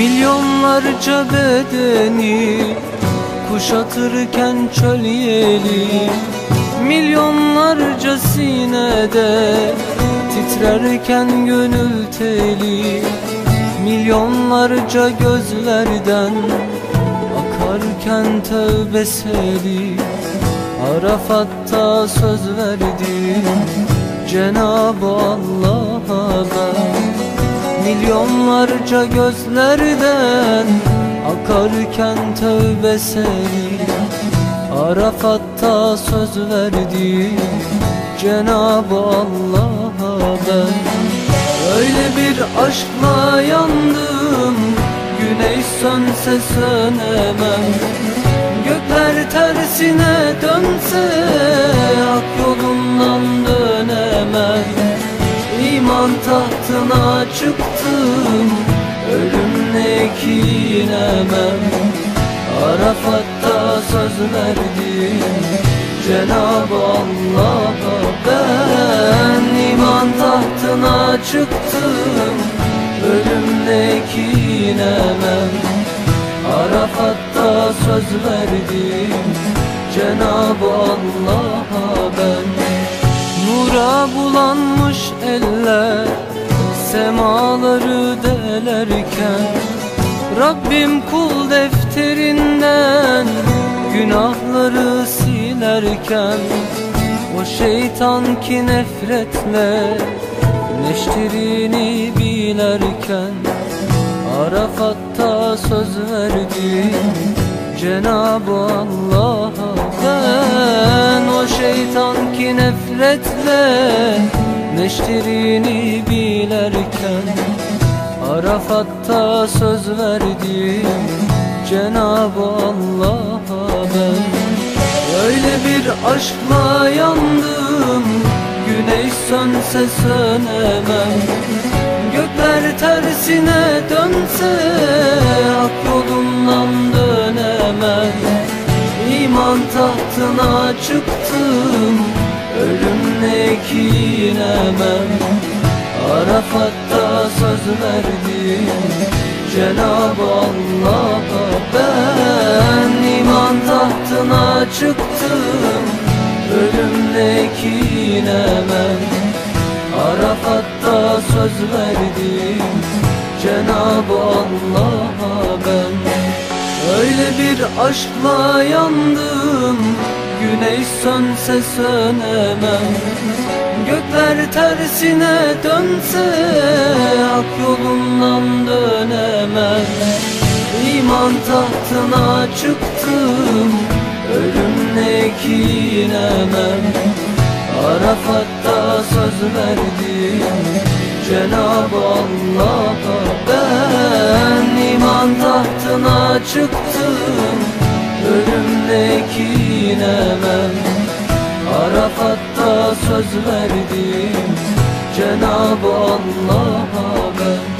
Milyonlarca bedeni Kuşatırken çöl yeli. Milyonlarca sinede Titrerken gönül teli. Milyonlarca gözlerden Akarken tövbe seli. Arafat'ta söz verdim Cenab-ı Allah'a Milyonlarca gözlerden Akarken tövbe seli Arafat'ta söz verdim Cenab-ı Allah'a ben. Öyle bir aşkla yandım Güneş sönse sönemem. Gökler tersine dönse İman tahtına çıktım Ölümle kinemem. Arafat'ta söz verdim Cenab-ı Allah'a ben. İman tahtına çıktım Ölümle kinemem. Arafat'ta söz verdim Cenab-ı Allah'a ben. Nura bulanmış eller Rabbim kul defterinden Günahları silerken O şeytan ki nefretle Neşterini bilerken Arafat'ta söz verdim Cenab-ı Allah'a ben O şeytan ki nefretle Neşterini bilerken Arafat'ta söz verdim Cenab-ı Allah'a ben. Öyle bir aşkla yandım Güneş sönse sönemem. Gökler tersine dönse Ak yolundan dönemem. İman tahtına çıktım Ölümle kinemem. Arafat'ta söz verdim Cenab-ı Allah'a ben iman tahtına çıktım. Ölümle kinemem Arafat'ta söz verdim. Cenab-ı Allah'a ben. Öyle bir aşkla yandım Güneş sönse sönemem Gökler tersine dönse Ak yolundan dönemem. İman tahtına çıktım Ölümle kinemem. Arafat'ta söz verdim Cenab-ı Allah'a ben. İman tahtına çıktım Ölümle kinemem Arafat'ta söz verdim. Cenab-ı Allah'a